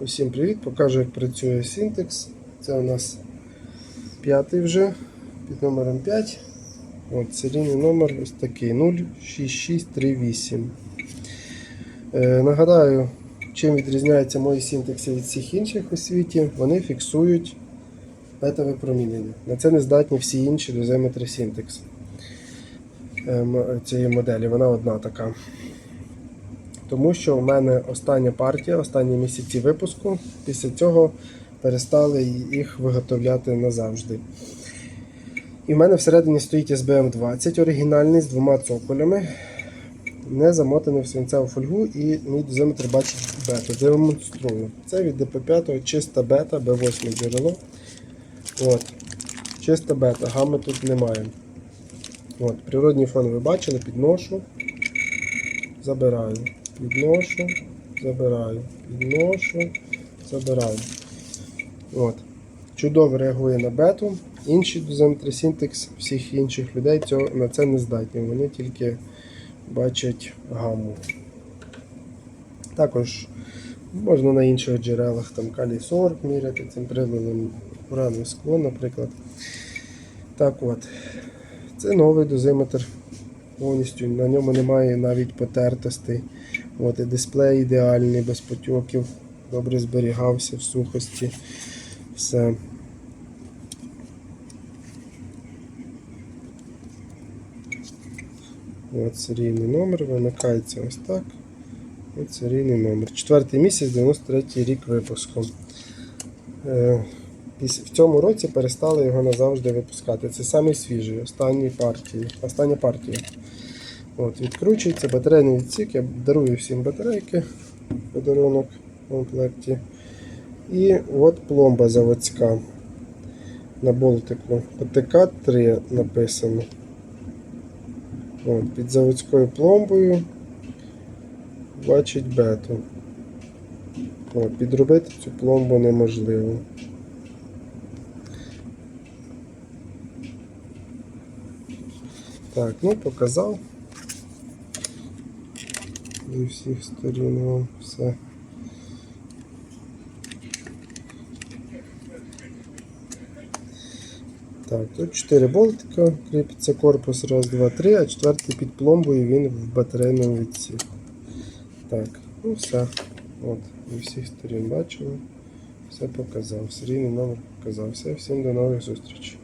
Усім привіт! Покажу, як працює Syntex. Це у нас п'ятий вже під номером 5. От, серійний номер ось такий 06638. Е, нагадаю, чим відрізняються мої синтекси від всіх інших у світі. Вони фіксують бета-випромінення. На це не здатні всі інші дозиметри Syntex е, цієї моделі. Вона одна така. Тому що в мене остання партія, останні місяці випуску. Після цього перестали їх виготовляти назавжди. І в мене всередині стоїть SBM 20 оригінальний з двома цоколями, не замотаний в свинцеву фольгу, і мій дозиметр бачить бету. Демонструю. Це від DP5 чиста бета, B8 джерело. От. Чиста бета, гами тут немає. От. Природній фон ви бачили, підношу, забираю. Підношу, забираю, підношу, забираю. От. Чудово реагує на бету. Інші дозиметри Syntex всіх інших людей цього, на це не здатні. Вони тільки бачать гамму. Також можна на інших джерелах там калій 40 міряти цим приладом, уранове скло, наприклад. Так от. Це новий дозиметр. Повністю на ньому немає навіть потертостей. От, і дисплей ідеальний, без потьоків, добре зберігався в сухості. Все. От серійний номер вимикається ось так. От серійний номер. Четвертий місяць, 93 рік випуску. Е, В цьому році перестали його назавжди випускати. Це самий свіжий, останній партії. Остання партія. От, відкручується батарейний відсік. Я дарую всім батарейки. Подарунок в комплекті. І от пломба заводська на болтику. ПТК 3 написано. От, під заводською пломбою бачить бету. От, підробити цю пломбу неможливо. Так, ну показав. Зі всіх сторін вам все. Так, тут 4 болтика, кріпиться корпус, раз, два, три, а четвертий під пломбою він в батарейному відсіку. Так, ну все. От, зі всіх сторін бачили. Все показав. Серійний номер показав. Все, всім до нових зустрічей.